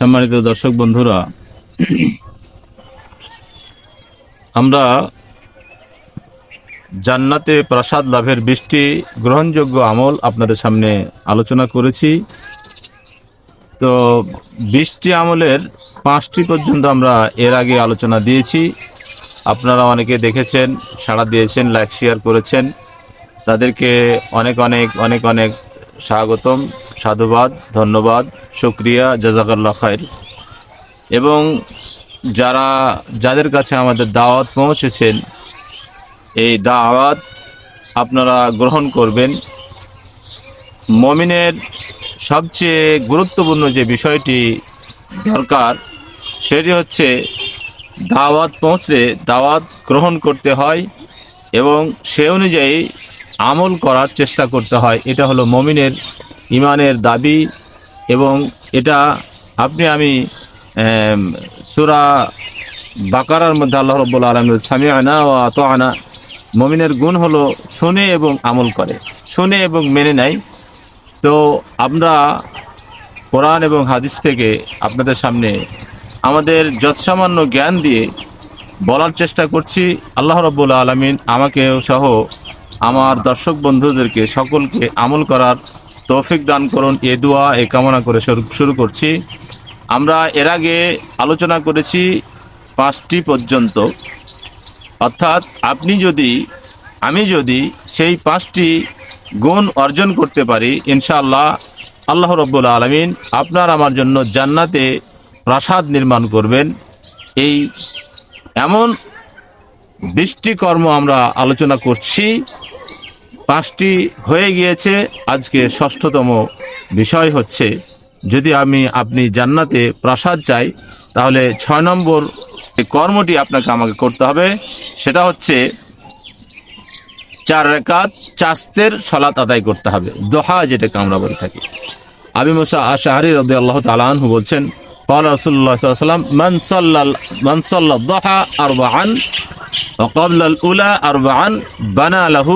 সম্মানিত দর্শক বন্ধুরা, আমরা জান্নাতে প্রাসাদ লাভের বৃষ্টি গ্রহণযোগ্য আমল আপনাদের সামনে আলোচনা করেছি। তো বৃষ্টি আমলের পাঁচটি পর্যন্ত আমরা এর আগে আলোচনা দিয়েছি। আপনারা অনেকে দেখেছেন, সাড়া দিয়েছেন লাইক শেয়ার করেছেন। তাদেরকে অনেক অনেক অনেক অনেক স্বাগতম। সাধুবাদ, ধন্যবাদ, শুক্রিয়া জাজাকাল্লা খায়ের এবং যারা, যাদের কাছে আমাদের দাওয়াত পৌঁছেছেন, এই দাওয়াত আপনারা গ্রহণ করবেন। মমিনের সবচেয়ে গুরুত্বপূর্ণ যে বিষয়টি দরকার, সেটি হচ্ছে দাওয়াত পৌঁছলে দাওয়াত গ্রহণ করতে হয় এবং সে অনুযায়ী আমল করার চেষ্টা করতে হয়। এটা হলো মমিনের ইমানের দাবি এবং এটা আপনি আমি সুরা বাকারার মধ্যে আল্লাহ রব্বুল আলম সামিয়ানা ও আত আনা মমিনের গুণ হলো শোনে এবং আমল করে, শোনে এবং মেনে নেয়। তো আমরা কোরআন এবং হাদিস থেকে আপনাদের সামনে আমাদের যৎসামান্য জ্ঞান দিয়ে বলার চেষ্টা করছি। আল্লাহ রব্বুল আলমিন আমাকেও সহ আমার দর্শক বন্ধুদেরকে সকলকে আমল করার তৌফিক দান করুন, এ দোয়া, এ কামনা করে শুরু করছি। আমরা এর আগে আলোচনা করেছি পাঁচটি পর্যন্ত। অর্থাৎ আপনি যদি, আমি যদি সেই পাঁচটি গুণ অর্জন করতে পারি, ইনশাআল্লাহ আল্লাহ রব্বুল আলমিন আপনার আমার জন্য জান্নাতে প্রাসাদ নির্মাণ করবেন। এই এমন বৃষ্টি কর্ম আমরা আলোচনা করছি পাঁচটি হয়ে গিয়েছে আজকে ষষ্ঠতম বিষয় হচ্ছে যদি আমি আপনি জান্নাতে প্রাসাদ চাই তাহলে ছয় নম্বর যে কর্মটি আপনাকে আমাকে করতে হবে সেটা হচ্ছে চার রেখাত চাস্তের সলাত আদায় করতে হবে দোহা যেটাকে আমরা বলে থাকি আবি মুসা আশাহারি রদি আল্লাহ তালাহু বলছেন قال رسول الله صلى الله عليه وسلم من صلى من صلى الضحى أربعا وقبل الأولى أربعا بنى له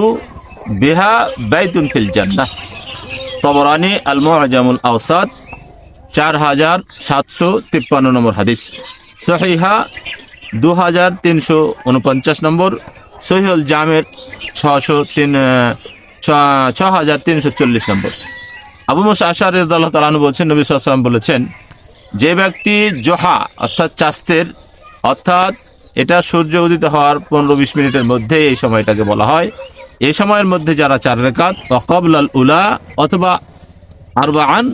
বেহা বাইতুন ফিল জান্নাহ। তবরানি আল মুআজামুল আওসাদ চার হাজার সাতশো তিপ্পান্ন নম্বর হাদিস। সহিহা দু হাজার তিনশো উনপঞ্চাশ নম্বর। সহিউল জামের ছশো তিন ছ হাজার তিনশো চল্লিশ নম্বর। আবু মুসা আশার তালানু বলছেন, নবী সাল্লাম বলেছেন, যে ব্যক্তি জহা, অর্থাৎ চাস্তের অর্থাৎ এটা সূর্য উদিত হওয়ার পনেরো বিশ মিনিটের মধ্যে এই সময়টাকে বলা হয়। এই সময়ের মধ্যে যারা চার রেখাত অকবলাল উলা, অথবা আরবাআন,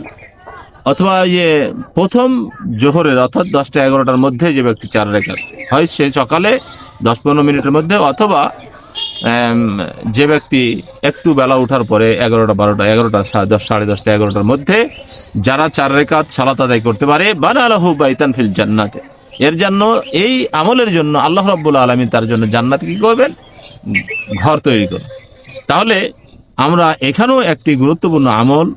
অথবা ইয়ে প্রথম জোহরের অর্থাৎ দশটা এগারোটার মধ্যে যে ব্যক্তি চার রেখাত হয়, সে সকালে দশ পনেরো মিনিটের মধ্যে, অথবা যে ব্যক্তি একটু বেলা ওঠার পরে এগারোটা, বারোটা, এগারোটা দশ, সাড়ে দশটা, এগারোটার মধ্যে যারা চার রেখাত সালাত আদায় করতে পারে, বানা আলাহু বাইতান ফিল জান্নাতে। এর জন্য, এই আমলের জন্য আল্লাহ রাব্বুল আলমী তার জন্য জান্নাত কি করবেন? ঘর তৈরি করবেন তাহলে আমরা এখানেও একটি গুরুত্বপূর্ণ আমল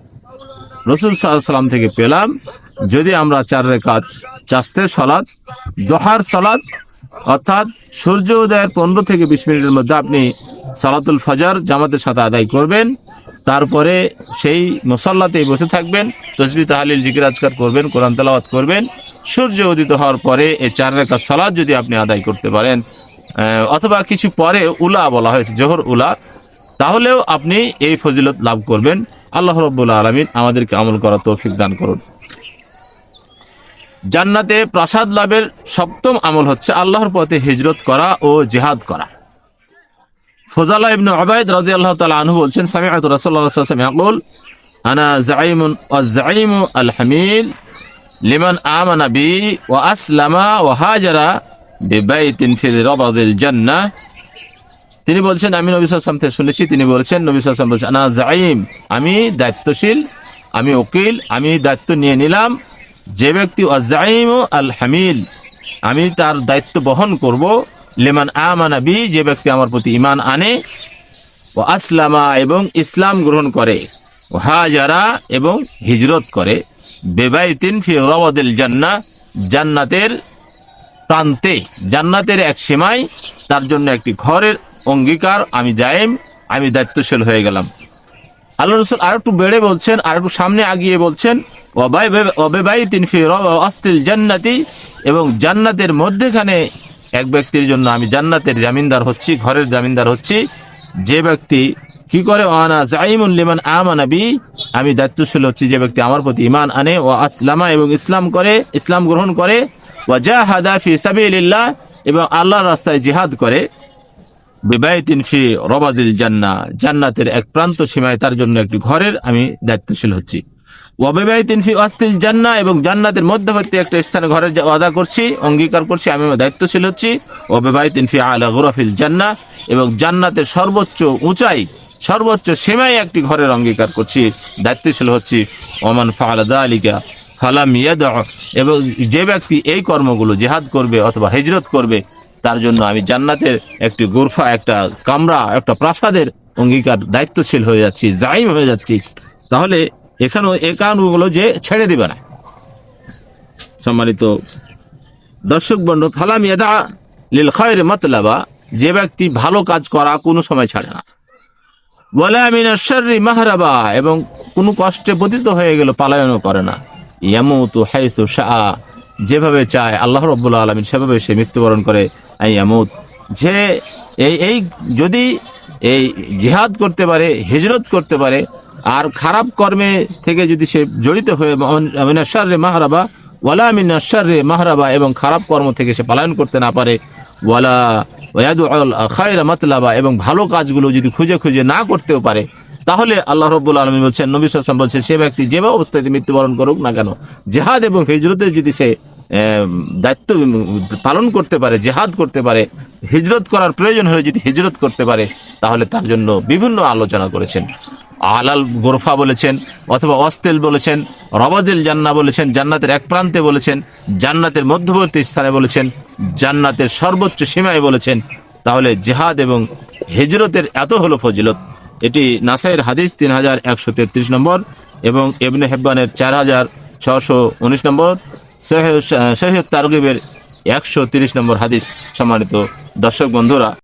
রসুল সাল্লাম থেকে পেলাম। যদি আমরা চার রেখাত চাস্তের সলাদ দোহার সলাদ অর্থাৎ সূর্য উদয়ের পনেরো থেকে বিশ মিনিটের মধ্যে আপনি সালাতুল ফজর জামাতের সাথে আদায় করবেন। তারপরে সেই মুসল্লাতেই বসে থাকবেন তসবি তাহালিল জিকির আজকার করবেন, কোরআন তালাওয়াত করবেন। সূর্য উদিত হওয়ার পরে এই চার রেখাত সালাদ যদি আপনি আদায় করতে পারেন অথবা কিছু পরে উলা বলা হয়েছে, জোহর উলা, তাহলেও আপনি এই ফজিলত লাভ করবেন। আল্লাহ রব্বুল আলমিন আমাদেরকে আমল করা তৌফিক দান করুন। জান্নাতে প্রাসাদ লাভের সপ্তম আমল হচ্ছে আল্লাহর পথে হিজরত করা ও জিহাদ করা। ফজালা ইবনে উবাইদ রাদিয়াল্লাহু তাআলা আনহু বলছেন, সামিআতু ইয়াকুল, আনা যাইমুন ওয়াজ আল হামিল লিমান আমানা বি ওয়া আসলামা ওয়া হাজারা জান্নাহ। তিনি বলছেন, আমি নবী সাল্লাম থেকে শুনেছি, তিনি বলছেন, নবী বলছেন, আনা জাইম আমি দায়িত্বশীল, আমি উকিল, আমি দায়িত্ব নিয়ে নিলাম। যে ব্যক্তি অজাইম আল হামিল আমি তার দায়িত্ব বহন করব। লেমান আমানাবি যে ব্যক্তি আমার প্রতি ইমান আনে, ও আসলামা, এবং ইসলাম গ্রহণ করে, ও হাজারা, এবং হিজরত করে। বেবাইতিন ফি রওয়াদিল জান্না জান্নাতের প্রান্তে জান্নাতের এক সীমায় তার জন্য একটি ঘরের অঙ্গীকার, আমি যাইম আমি দায়িত্বশীল হয়ে গেলাম। আল্লাহ রসুল আর একটু বেড়ে বলছেন আর একটু সামনে আগিয়ে বলছেন অবেবাই তিন জান্নাতি এবং জান্নাতের মধ্যেখানে এক ব্যক্তির জন্য আমি জান্নাতের জামিনদার হচ্ছি, ঘরের জামিনদার হচ্ছি। যে ব্যক্তি কি করে লিমান আমানাবি আমি দায়িত্বশীল হচ্ছি, যে ব্যক্তি আমার প্রতি ইমান আনে ও আসলামা এবং ইসলাম করে, ইসলাম গ্রহণ করে ওয়া জাহাদা ফি সাবিলিল্লাহ, এবং আল্লাহর রাস্তায় জিহাদ করে বিবাহিতিন ফি রবাদিল জান্না, জান্নাতের এক প্রান্ত সীমায় তার জন্য একটি ঘরের আমি দায়িত্বশীল হচ্ছি। ওয়াবিবাহিতিন ফি অস্তিল জান্না, এবং জান্নাতের মধ্যবর্তী একটা স্থানে ঘরের আদা করছি, অঙ্গীকার করছি, আমি দায়িত্বশীল হচ্ছি। ওয়াবিবাহিতিন ফি আলা গুরাফিল জান্না, এবং জান্নাতের সর্বোচ্চ উঁচাই, সর্বোচ্চ সীমায় একটি ঘরের অঙ্গীকার করছি, দায়িত্বশীল হচ্ছি। ওমান ফালাদা আলিকা ফালাম ইয়াদা এবং যে ব্যক্তি এই কর্মগুলো জেহাদ করবে অথবা হিজরত করবে, তার জন্য আমি জান্নাতের একটি গুরফা, একটা কামরা, একটা প্রাসাদের অঙ্গীকার দায়িত্বশীল হয়ে যাচ্ছি, জাইম হয়ে যাচ্ছি। তাহলে এখানেও এই কারণগুলো যে ছেড়ে দিবে না। সম্মানিত দর্শক বন্ধ, ফালাম ইয়াদা লিল খয়ের মতলাবা, যে ব্যক্তি ভালো কাজ করা কোনো সময় ছাড়ে না। বলে আমি মাহরাবা, এবং কোনো কষ্টে পতিত হয়ে গেল পালায়নও করে না। ইয়ামুতু হাইসু শাহ যেভাবে চায় আল্লাহ রব্বুল্লা আলমিন, সেভাবে সে মৃত্যুবরণ করে। ইয়ামুত। যে এই এই যদি এই জিহাদ করতে পারে, হিজরত করতে পারে, আর খারাপ কর্মে থেকে যদি সে জড়িত হয়ে মিনাশারে মাহরাবা, ওয়ালা আমিন রে মাহরাবা, এবং খারাপ কর্ম থেকে সে পালায়ন করতে না পারে, ওয়ালা ওয়াদু আল খায়রা মাতলাবা, এবং ভালো কাজগুলো যদি খুঁজে খুঁজে না করতেও পারে তাহলে আল্লাহ রব্বুল আলমী বলছেন, নবী সাল্লাম বলছে সে ব্যক্তি যে অবস্থায় মৃত্যুবরণ করুক না কেন, জেহাদ এবং হিজরতে যদি সে দায়িত্ব পালন করতে পারে, জেহাদ করতে পারে, হিজরত করার প্রয়োজন হলে যদি হিজরত করতে পারে, তাহলে তার জন্য বিভিন্ন আলোচনা করেছেন। আলাল গোরফা বলেছেন, অথবা অস্তেল বলেছেন রবাদিল জান্না বলেছেন, জান্নাতের এক প্রান্তে বলেছেন, জান্নাতের মধ্যবর্তী স্থানে বলেছেন, জান্নাতের সর্বোচ্চ সীমায় বলেছেন, তাহলে জেহাদ এবং হিজরতের এত হলো ফজিলত। এটি নাসাইয়ের হাদিস তিন হাজার একশো তেত্রিশ নম্বর এবং এবনে হেব্বানের চার হাজার ছশো উনিশ নম্বর শহীদ তারগিবের একশো তিরিশ নম্বর হাদিস সম্মানিত দর্শক বন্ধুরা।